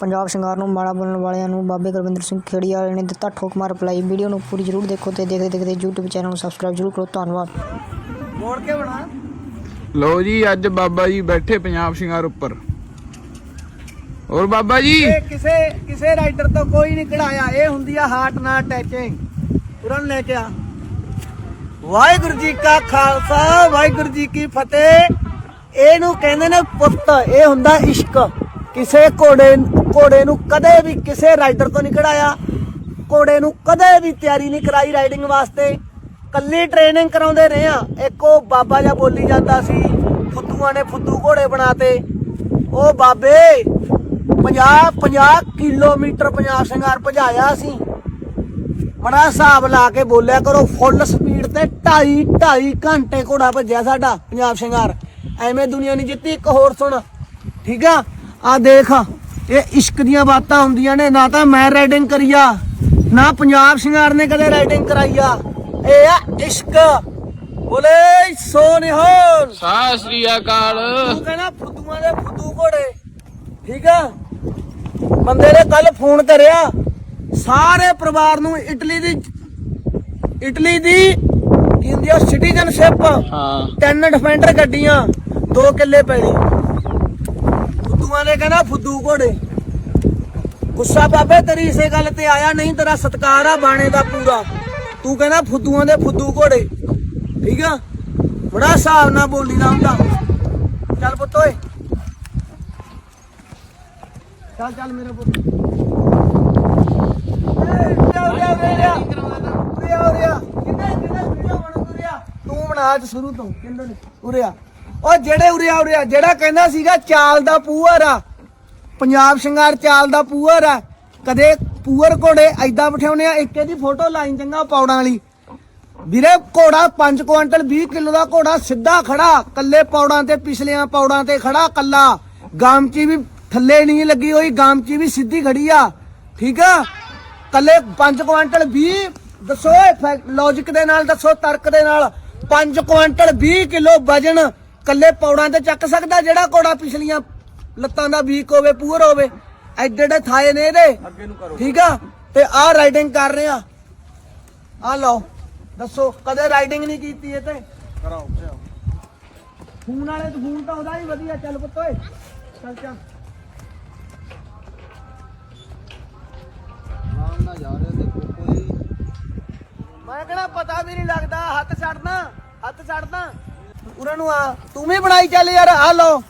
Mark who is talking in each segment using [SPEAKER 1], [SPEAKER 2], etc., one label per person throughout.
[SPEAKER 1] ਪੰਜਾਬ ਸ਼ਿੰਗਾਰ ਨੂੰ ਮਾੜਾ ਬੋਲਣ ਵਾਲਿਆਂ ਨੂੰ ਬਾਬੇ ਗੁਰਵਿੰਦਰ ਸਿੰਘ ਖੇੜੀ ਵਾਲੇ ਨੇ ਦਿੱਤਾ ਠੋਕ ਮਾਰ ਰਿਪਲਾਈ ਵੀਡੀਓ ਨੂੰ ਪੂਰੀ ਜ਼ਰੂਰ ਦੇਖੋ ਤੇ ਦੇਖਦੇ ਦੇਖਦੇ YouTube ਚੈਨਲ ਨੂੰ ਸਬਸਕ੍ਰਾਈਬ ਜ਼ਰੂਰ ਕਰੋ। ਧੰਨਵਾਦ।
[SPEAKER 2] ਮੋੜ ਕੇ ਬਣਾ।
[SPEAKER 3] ਲੋ ਜੀ ਅੱਜ ਬਾਬਾ ਜੀ ਬੈਠੇ ਪੰਜਾਬ ਸ਼ਿੰਗਾਰ ਉੱਪਰ। ਹੋਰ ਬਾਬਾ ਜੀ?
[SPEAKER 2] ਕਿਸੇ ਕਿਸੇ ਰਾਈਡਰ ਤੋਂ ਕੋਈ ਨਹੀਂ ਕਢਾਇਆ। ਇਹ ਹੁੰਦੀ ਆ ਹਾਰਟ ਨਾਲ ਅਟੈਚਿੰਗ ਤੁਰਨ ਲੈ ਕੇ ਆ। ਵਾਹਿਗੁਰੂ ਜੀ ਕਾ ਖਾਲਸਾ ਵਾਹਿਗੁਰੂ ਜੀ ਕੀ ਫਤਿਹ। ਇਹਨੂੰ ਕਹਿੰਦੇ ਨੇ ਪੁੱਤ। ਇਹ ਹੁੰਦਾ ਇਸ਼ਕ। ਕਿਸੇ ਘੋੜੇ ਘੋੜੇ ਨੂੰ ਕਦੇ ਵੀ ਕਿਸੇ ਰਾਈਡਰ ਤੋਂ ਨਹੀਂ ਕਢਾਇਆ। ਘੋੜੇ ਨੂੰ ਕਦੇ ਵੀ ਤਿਆਰੀ ਨਹੀਂ ਕਰਾਈ ਰਾਈਡਿੰਗ ਵਾਸਤੇ। ਕੱਲੀ ਟ੍ਰੇਨਿੰਗ ਕਰਾਉਂਦੇ ਰਹੇ ਆ ਇੱਕ ਉਹ ਬਾਬਾ ਜਿਹਾ ਬੋਲੀ ਜਾਂਦਾ ਸੀ, ਫੁੱਦੂਆਂ ਨੇ ਫੁੱਦੂ ਘੋੜੇ ਬਣਾਤੇ। ਉਹ ਬਾਬੇ 50 50 ਕਿਲੋਮੀਟਰ ਪੰਜਾਬ ਸ਼ਿੰਗਾਰ ਭਜਾਇਆ ਸੀ। ਬੜਾ ਹਿਸਾਬ ਲਾ ਕੇ ਬੋਲਿਆ ਕਰੋ ਫੁੱਲ ਸਪੀਡ ਤੇ 2.5 2.5 ਘੰਟੇ ਘੋੜਾ ਭੱਜਿਆ ਸਾਡਾ ਪੰਜਾਬ ਸ਼ਿੰਗਾਰ। ਐਵੇਂ ਦੁਨੀਆ ਨਹੀਂ ਜਿੱਤੀ। ਇੱਕ ਹੋਰ ਸੁਣ। ਠੀਕ ਆ? ਆ ਦੇਖ। ਇਹ ਇਸ਼ਕ ਦੀਆਂ ਬਾਤਾਂ ਹੁੰਦੀਆਂ ਨੇ ਨਾ ਤਾਂ ਮੈਂ ਰਾਈਡਿੰਗ ਕਰੀਆ ਨਾ ਪੰਜਾਬ ਸ਼ਿੰਗਾਰ ਨੇ ਕਦੇ ਰਾਈਡਿੰਗ ਕਰਾਈਆ। ਇਹ ਆ ਇਸ਼ਕ। ਬੋਲੇ ਸੋ ਨਿਹਾਲ
[SPEAKER 3] ਸਤਿ ਸ੍ਰੀ ਅਕਾਲ।
[SPEAKER 2] ਤੂੰ ਕਹਿੰਦਾ ਫੁੱਦੂਆਂ ਦੇ ਫੁੱਦੂ ਘੋੜੇ। ਠੀਕ ਆ? ਬੰਦੇ ਨੇ ਕੱਲ ਫੋਨ ਕਰਿਆ ਸਾਰੇ ਪਰਿਵਾਰ ਨੂੰ ਇਟਲੀ ਦੀ ਇਟਲੀ ਦੀ ਕੀ ਹੁੰਦੀ ਆ ਸਿਟੀਜ਼ਨਸ਼ਿਪ
[SPEAKER 3] ਹਾਂ।
[SPEAKER 2] ਤਿੰਨ ਡਿਫੈਂਡਰ ਗੱਡੀਆਂ ਦੋ ਕਿੱਲੇ ਪੈਣੀ ਫੁੱਦੂਆਂ ਨੇ ਕਹਿੰਦਾ ਫੁੱਦੂ ਘੋੜੇ। ਗੁੱਸਾ ਬਾਬੇ, ਤੇਰੀ ਇਸੇ ਗੱਲ ਤੇ ਆਇਆ, ਨਹੀਂ ਤੇਰਾ ਸਤਕਾਰ ਆ ਬਾਣੇ ਦਾ ਪੂਰਾ। ਤੂੰ ਕਹਿੰਦਾ ਫੁੱਦੂਆਂ ਦੇ ਫੁੱਦੂ ਘੋੜੇ। ਠੀਕ ਆ? ਬੜਾ ਹਿਸਾਬ ਨਾਲ ਬੋਲੀ ਦਾ ਹੁੰਦਾ। ਚੱਲ ਪੁੱਤ, ਓਏ। ਚੱਲ ਚੱਲ ਮੇਰੇ ਪੁੱਤ। ਤੂੰ ਬਣਾ ਅੱਜ ਸ਼ੁਰੂ ਤੋਂ, ਕਿੰਨੇ ਉਰਿਆ ਉਹ ਜਿਹੜੇ ਉਰਿਆ ਉਰਿਆ ਜਿਹੜਾ ਕਹਿੰਦਾ ਸੀਗਾ ਚਾਲ ਦਾ ਪੂਅਰ ਆ, ਪੰਜਾਬ ਸ਼ਿੰਗਾਰ ਚਾਲ ਦਾ ਪੂਹਰ ਆ, ਕਦੇ ਪੂਅਰ ਘੋੜੇ ਐਦਾਂ ਬਿਠਾਉਨੇ ਆ, ਇੱਕ ਇਹਦੀ ਫੋਟੋ ਲਾਈਨ ਚੰਗਾ ਪੌੜਾਂ ਵਾਲੀ। ਵੀਰੇ ਘੋੜਾ 5 ਕੁਇੰਟਲ 20 ਕਿਲੋ ਦਾ ਘੋੜਾ ਸਿੱਧਾ ਖੜਾ ਕੱਲੇ ਪੌੜਾਂ ਤੇ, ਪਿਛਲੀਆਂ ਪੌੜਾਂ ਤੇ ਖੜਾ ਕੱਲਾ ਗਾਮਚੀ ਵੀ ਥੱਲੇ ਨਹੀਂ ਲੱਗੀ ਹੋਈ, ਗਾਮਚੀ ਵੀ ਸਿੱਧੀ ਖੜੀ ਆ। ਠੀਕ ਆ? ਕੱਲੇ 5 ਕੁਇੰਟਲ 20 ਦੱਸੋ ਲੌਜੀਕ ਦੇ ਨਾਲ ਦੱਸੋ, ਤਰਕ ਦੇ ਨਾਲ। 5 ਕੁਇੰਟਲ 20 ਕਿਲੋ ਵਜਨ ਕੱਲੇ ਪੌੜਾਂ ਤੇ ਚੱਕ ਸਕਦਾ ਜਿਹੜਾ ਘੋੜਾ ਪਿਛਲੀਆਂ ਲੱਤਾਂ ਦਾ ਵੀਕ ਹੋਵੇ ਪੂਰ ਹੋਵੇ। ਐਡੇ ਐਡੇ ਥਾਏ ਨੇ ਇਹਦੇ। ਠੀਕ ਆ? ਤੇ ਆਹ ਰਾਈਡਿੰਗ ਕਰ ਰਹੇ ਆ। ਆ ਲਓ। ਦੱਸੋ ਕਦੇ ਰਾਈਡਿੰਗ ਨਹੀਂ ਕੀਤੀ ਇਹ ਤੇ? ਕਰਾਓ ਫੋਨ ਵਾਲੇ ਤੇ ਫੋਨ ਤਾਂ ਉਹਦਾ ਹੀ ਵਧੀਆ ਚੱਲ ਪੁੱਤ ਓਏ। ਚੱਲ ਚੱਲ। ਮੈਂ ਕਿਹੜਾ ਪਤਾ ਵੀ ਨਹੀਂ ਲੱਗਦਾ ਹੱਥ ਛੱਡਣਾ ਹੱਥ ਛੱਡਣਾ ਉਰਾਂ ਨੂੰ ਆ, ਤੂੰ ਵੀ ਬਣਾਈ ਚੱਲ ਯਾਰ, ਆ ਲਓ।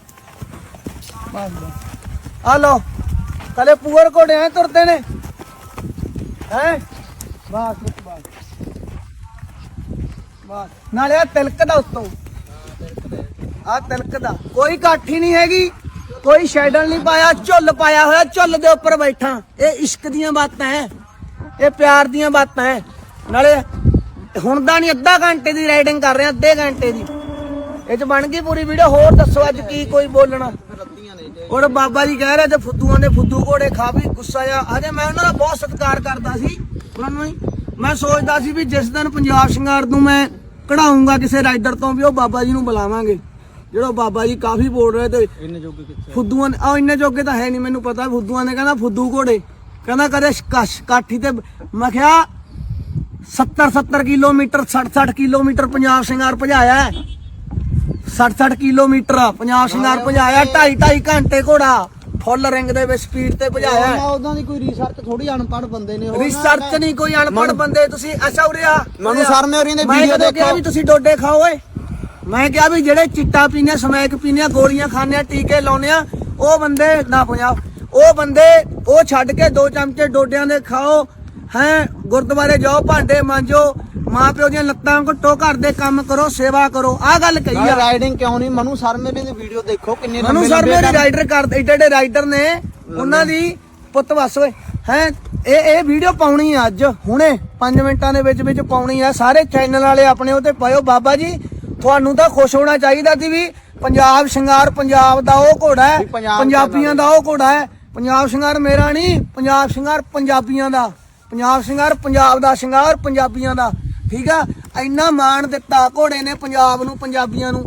[SPEAKER 2] ਆ ਲਓ। ਕਲੇ ਪੂਰ ਘੋੜੇ ਐ ਤੁਰਦੇ ਨੇ। ਹੈ? ਬਾਸ ਬਾਸ, ਬਸ। ਨਾਲੇ ਆ ਤਿਲਕ ਦਾ ਉੱਤੋਂ। ਆ ਤਿਲਕ ਦਾ। ਕੋਈ ਕਾਠੀ ਨਹੀਂ ਹੈਗੀ। ਕੋਈ ਸ਼ੈਡਲ ਨਹੀਂ ਪਾਇਆ। ਝੁੱਲ ਪਾਇਆ ਹੋਇਆ। ਝੁੱਲ ਦੇ ਉੱਪਰ ਬੈਠਾ। ਇਹ ਇਸ਼ਕ ਦੀਆਂ ਬਾਤਾਂ ਹੈ ਇਹ ਪਿਆਰ ਦੀਆਂ ਬਾਤਾਂ ਹੈ ਨਾਲੇ ਹੁਣ ਦਾ ਨਹੀਂ ਅੱਧਾ ਘੰਟੇ ਦੀ ਰਾਈਡਿੰਗ ਕਰ ਰਹੇ ਆ ਅੱਧੇ ਘੰਟੇ ਦੀ। ਇਹ ਚ ਬਣ ਗਈ ਪੂਰੀ ਵੀਡੀਓ ਹੋਰ ਦੱਸੋ ਅੱਜ ਕੀ ਕੋਈ ਬੋਲਣਾ? ਹੁਣ ਬਾਬਾ ਜੀ ਕਹਿ ਰਹੇ ਤੇ ਫੁੱਦੂਆਂ ਦੇ ਫੁੱਦੂ ਘੋੜੇ ਖਾ ਵੀ ਗੁੱਸਾ ਆ। ਅਜੇ ਮੈਂ ਉਹਨਾਂ ਦਾ ਬਹੁਤ ਸਤਿਕਾਰ ਕਰਦਾ ਸੀ ਉਹਨਾਂ ਨੂੰ ਮੈਂ ਸੋਚਦਾ ਸੀ ਵੀ ਜਿਸ ਦਿਨ ਪੰਜਾਬ ਸ਼ਿੰਗਾਰ ਨੂੰ ਮੈਂ ਕਢਾਉਂਗਾ ਕਿਸੇ ਰਾਈਡਰ ਤੋਂ ਵੀ ਉਹ ਬਾਬਾ ਜੀ ਨੂੰ ਬੁਲਾਵਾਂਗੇ। ਜਿਹੜਾ ਬਾਬਾ ਜੀ ਕਾਫੀ ਬੋਲ ਰਹੇ ਤੇ ਇੰਨੇ ਜੋਗੇ ਕਿੱਥੇ ਫੁੱਦੂਆਂ ਨੇ ਆ ਇੰਨੇ ਜੋਗੇ ਤਾਂ ਹੈ ਨਹੀਂ ਮੈਨੂੰ ਪਤਾ ਫੁੱਦੂਆਂ ਨੇ ਕਹਿੰਦਾ ਫੁੱਦੂ ਘੋੜੇ। ਕਹਿੰਦਾ ਕਦੇ ਕਸ਼ ਕਾਠੀ ਤੇ ਮੈਂ ਕਿਹਾ 70 70 ਕਿਲੋਮੀਟਰ 60 60 ਕਿਲੋਮੀਟਰ ਪੰਜਾਬ ਸ਼ਿੰਗਾਰ ਭਜਾਇਆ ਹੈ 60 60 ਕਿਲੋਮੀਟਰ ਪੰਜਾਬ ਸ਼ਿੰਗਾਰ ਭਜਾਇਆ 2.5 2.5 ਘੰਟੇ ਘੋੜਾ। ਫੁੱਲ ਰਿੰਗ ਦੇ ਵਿੱਚ ਸਪੀਡ ਤੇ ਭਜਾਇਆ
[SPEAKER 4] ਉਦਾਂ ਦੀ ਕੋਈ ਰਿਸਰਚ ਥੋੜੀ ਅਨਪੜ੍ਹ ਬੰਦੇ ਨੇ ਉਹ
[SPEAKER 2] ਰਿਸਰਚ ਨਹੀਂ ਕੋਈ ਅਨਪੜ੍ਹ ਬੰਦੇ ਤੁਸੀਂ ਅੱਛਾ ਉਰਿਆ
[SPEAKER 4] ਮਨੂੰ ਸ਼ਰਮੇ ਹੋਰੀਂ ਦੇ
[SPEAKER 2] ਮੈਂ
[SPEAKER 4] ਵੀਡੀਓ
[SPEAKER 2] ਕਦੋਂ ਕਿਹਾ
[SPEAKER 4] ਦੇਖੋ।
[SPEAKER 2] ਵੀ ਤੁਸੀਂ ਡੋਡੇ ਖਾਓ ਓਏ। ਮੈਂ ਕਿਹਾ ਵੀ ਜਿਹੜੇ ਚਿੱਟਾ ਪੀਨੇ ਸਮੈਕ ਪੀਨੇ ਗੋਲੀਆਂ ਖਾਣੇ ਟੀਕੇ ਲਾਉਨੇ ਆ ਉਹ ਬੰਦੇ ਨਾ ਪੰਜਾਬ ਉਹ ਬੰਦੇ ਉਹ ਛੱਡ ਕੇ ਦੋ ਚਮਚੇ ਡੋਡਿਆਂ ਦੇ ਖਾਓ ਹੈ ਗੁਰਦੁਆਰੇ ਜਾਓ ਭਾਂਡੇ ਮਾਂਜੋ ਮਾਂ ਪਿਓ ਦੀਆਂ ਲੱਤਾਂ ਘੁੱਟੋ ਘਰ ਦੇ ਕੰਮ ਕਰੋ ਸੇਵਾ ਕਰੋ। ਆਹ ਗੱਲ ਕਹੀ ਆ।
[SPEAKER 4] ਰਾਈਡਿੰਗ ਕਿਉਂ ਨਹੀਂ? ਮਨੂੰ ਸ਼ਰਮੇ ਦੀ ਵੀਡੀਓ ਦੇਖੋ ਕਿੰਨੇ
[SPEAKER 2] ਮਨੂ ਸਰ ਮੇਰੇ ਰਾਈਡਰ ਕਰ ਏਡੇ ਏਡੇ ਰਾਈਡਰ ਨੇ। ਉਹਨਾਂ ਦੀ ਪੁੱਤ ਵਸ ਓਏ ਹੈ? ਇਹ ਇਹ ਵੀਡੀਓ ਪਾਉਣੀ ਆ ਅੱਜ ਹੁਣੇ। 5 ਮਿੰਟਾਂ ਦੇ ਵਿੱਚ ਵਿੱਚ ਪਾਉਣੀ ਆ। ਸਾਰੇ ਚੈਨਲ ਵਾਲੇ ਆਪਣੇ ਉਹ ਤੇ ਪਾਇਓ। ਬਾਬਾ ਜੀ ਤੁਹਾਨੂੰ ਤਾਂ ਖੁਸ਼ ਹੋਣਾ ਚਾਹੀਦਾ ਸੀ ਵੀ ਪੰਜਾਬ ਸ਼ਿੰਗਾਰ ਪੰਜਾਬ ਦਾ ਉਹ ਘੋੜਾ ਹੈ। ਪੰਜਾਬੀਆਂ ਦਾ ਉਹ ਘੋੜਾ ਹੈ। ਪੰਜਾਬ ਸ਼ਿੰਗਾਰ ਮੇਰਾ ਨਹੀਂ। ਪੰਜਾਬ ਸ਼ਿੰਗਾਰ ਪੰਜਾਬੀਆਂ ਦਾ। ਪੰਜਾਬ ਸ਼ਿੰਗਾਰ ਪੰਜਾਬ ਦਾ ਸ਼ਿੰਗਾਰ ਪੰਜਾਬੀਆਂ ਦਾ। ਠੀਕ ਆ? ਇੰਨਾ ਮਾਣ ਦਿੱਤਾ ਘੋੜੇ ਨੇ ਪੰਜਾਬ ਨੂੰ, ਪੰਜਾਬੀਆਂ ਨੂੰ।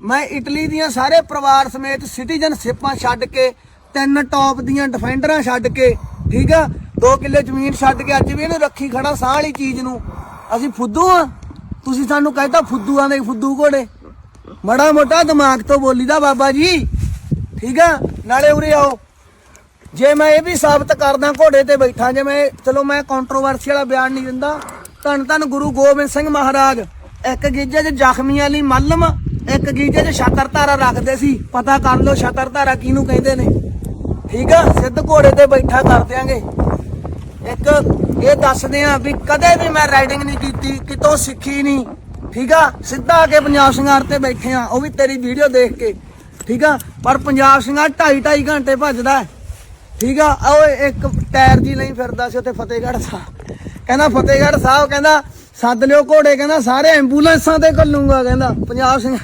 [SPEAKER 2] ਮੈਂ ਇਟਲੀ ਦੀਆਂ ਸਾਰੇ ਪਰਿਵਾਰ ਸਮੇਤ ਸਿਟੀਜ਼ਨਸ਼ਿਪਾਂ ਛੱਡ ਕੇ, ਤਿੰਨ ਟੌਪ ਦੀਆਂ ਡਿਫੈਂਡਰਾਂ ਛੱਡ ਕੇ, ਠੀਕ ਆ? 2 ਕਿੱਲੇ ਜ਼ਮੀਨ ਛੱਡ ਕੇ ਅੱਜ ਵੀ ਇਹਨੂੰ ਰੱਖੀ ਖੜਾ ਸਾਹ ਵਾਲੀ ਚੀਜ਼ ਨੂੰ। ਅਸੀਂ ਫੁੱਦੂ ਆ। ਤੁਸੀਂ ਸਾਨੂੰ ਕਹਿੰਦਾ ਫੁੱਦੂਆਂ ਦੇ ਫੁੱਦੂ ਘੋੜੇ। ਮੜਾ ਮੋਟਾ ਦਿਮਾਗ ਤੋਂ ਬੋਲੀਦਾ ਬਾਬਾ ਜੀ। ਠੀਕ ਆ? ਨਾਲੇ ਉਰੇ ਆਓ। ਜੇ ਮੈਂ ਇਹ ਵੀ ਸਾਬਤ ਕਰਦਾ ਘੋੜੇ ਤੇ ਬੈਠਾ, ਜੇ ਮੈਂ, ਚਲੋ ਮੈਂ ਕੰਟਰੋਵਰਸੀ ਵਾਲਾ ਬਿਆਨ ਨਹੀਂ ਦਿੰਦਾ। ਧੰਨ ਧੰਨ ਗੁਰੂ ਗੋਬਿੰਦ ਸਿੰਘ ਮਹਾਰਾਜ। ਇੱਕ ਗੀਜੇ 'ਚ ਜ਼ਖਮੀਆਂ ਲਈ ਮੱਲਮ, ਇੱਕ ਗੀਜੇ 'ਚ ਸ਼ਕਰ ਰੱਖਦੇ ਸੀ। ਪਤਾ ਕਰ ਲਓ ਸ਼ਕਰ ਕਿਹਨੂੰ ਕਹਿੰਦੇ ਨੇ। ਠੀਕ ਆ, ਸਿੱਧ ਘੋੜੇ ਤੇ ਬੈਠਾ ਕਰ ਦਿਆਂਗੇ। ਇੱਕ ਇਹ ਦੱਸਦੇ ਆ ਵੀ ਕਦੇ ਵੀ ਮੈਂ ਰਾਈਡਿੰਗ ਨਹੀਂ ਕੀਤੀ, ਕਿਤੋਂ ਸਿੱਖੀ ਨਹੀਂ। ਠੀਕ ਆ, ਸਿੱਧਾ ਆ ਕੇ ਪੰਜਾਬ ਸ਼ਿੰਗਾਰ ਤੇ ਬੈਠੇ ਆ, ਉਹ ਵੀ ਤੇਰੀ ਵੀਡੀਓ ਦੇਖ ਕੇ। ਠੀਕ ਆ, ਪਰ ਪੰਜਾਬ ਸ਼ਿੰਗਾਰ 2.5 2.5 ਘੰਟੇ ਭੱਜਦਾ ਠੀਕ ਆ, ਓਏ ਇੱਕ ਟਾਇਰ ਜੀ ਲਈ ਫਿਰਦਾ ਸੀ ਉੱਥੇ ਫਤਿਹਗੜ੍ਹ ਸਾਹਿਬ। ਕਹਿੰਦਾ ਫਤਿਹਗੜ੍ਹ ਸਾਹਿਬ ਕਹਿੰਦਾ ਸੱਦ ਲਿਓ ਘੋੜੇ ਕਹਿੰਦਾ ਸਾਰੇ ਐਂਬੂਲੈਂਸਾਂ ਤੇ ਘੱਲੂਗਾ ਕਹਿੰਦਾ। ਪੰਜਾਬ ਸਿੰਘ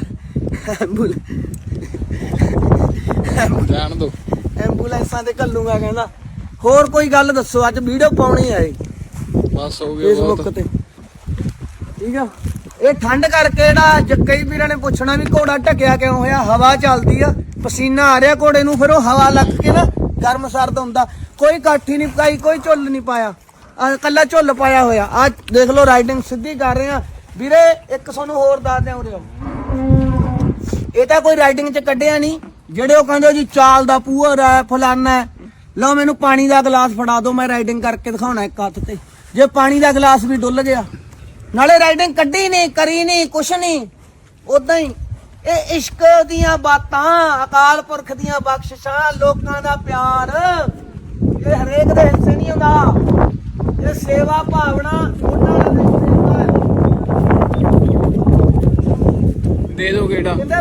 [SPEAKER 2] ਐਂਬੂਲ
[SPEAKER 3] ਜਾਣ ਦੋ।
[SPEAKER 2] ਐਂਬੂਲੈਂਸਾਂ ਤੇ ਘੱਲੂਗਾ ਕਹਿੰਦਾ। ਹੋਰ ਕੋਈ ਗੱਲ ਦੱਸੋ ਅੱਜ ਵੀਡੀਓ ਪਾਉਣੀ ਆਏ
[SPEAKER 3] ਬਸ ਹੋ ਗਿਆ
[SPEAKER 2] ਫੇਸਬੁੱਕ ਤੇ। ਠੀਕ ਆ? ਇਹ ਠੰਡ ਕਰਕੇ ਜਿਹੜਾ ਕਈ ਵੀਰਾਂ ਨੇ ਪੁੱਛਣਾ ਵੀ ਘੋੜਾ ਢਕਿਆ ਕਿਉਂ ਹੋਇਆ? ਹਵਾ ਚੱਲਦੀ ਆ ਪਸੀਨਾ ਆ ਰਿਹਾ ਘੋੜੇ ਨੂੰ ਫਿਰ ਉਹ ਹਵਾ ਲੱਗ ਕੇ ਨਾ ਗਰਮ ਸਰਦ ਹੁੰਦਾ। ਕੋਈ ਕਾਠੀ ਨਹੀਂ ਪਾਈ ਕੋਈ ਝੁੱਲ ਨਹੀਂ ਪਾਇਆ। ਆ ਕੱਲਾ ਝੁੱਲ ਪਾਇਆ ਹੋਇਆ। ਆ ਦੇਖ ਲਓ ਰਾਈਡਿੰਗ ਸਿੱਧੀ ਕਰ ਰਹੇ ਆ। ਵੀਰੇ, ਇੱਕ ਤੁਹਾਨੂੰ ਹੋਰ ਦੱਸ ਦਿਆਂ ਉਰੇ ਇਹ ਤਾਂ ਕੋਈ ਰਾਈਡਿੰਗ ਚ ਕੱਢਿਆ ਨਹੀਂ। ਜਿਹੜੇ ਉਹ ਕਹਿੰਦੇ ਜੀ, ਚਾਲ ਦਾ ਪੂਰ ਹੈ, ਫਲਾਨਾ ਲਓ, ਮੈਨੂੰ ਪਾਣੀ ਦਾ ਗਲਾਸ ਫੜਾ ਦਿਓ, ਮੈਂ ਰਾਈਡਿੰਗ ਕਰਕੇ ਦਿਖਾਉਣਾ ਇੱਕ ਹੱਥ ਤੇ। ਜੇ ਪਾਣੀ ਦਾ ਗਲਾਸ ਵੀ ਡੁੱਲ ਗਿਆ। ਨਾਲੇ ਰਾਈਡਿੰਗ ਕੱਢੀ ਨਹੀਂ, ਕਰੀ ਨਹੀਂ, ਕੁਛ ਨਹੀਂ। ਉਦਾਂ ਹੀ। ਇਹ ਇਸ਼ਕ ਦੀਆਂ ਬਾਤਾਂ, ਅਕਾਲ ਪੁਰਖ ਦੀਆਂ ਬਖਸ਼ਿਸ਼ਾਂ, ਲੋਕਾਂ ਦਾ ਪਿਆਰ। ਇਹ ਹਰੇਕ ਦੇ ਹਿੱਸੇ ਨਹੀਂ ਹੁੰਦਾ। ਇਹ ਸੇਵਾ ਭਾਵਨਾ ਉਹਨਾਂ ਹੈ।
[SPEAKER 3] ਦੇ ਦੋ ਗੇੜਾ।
[SPEAKER 2] ਕਹਿੰਦੇ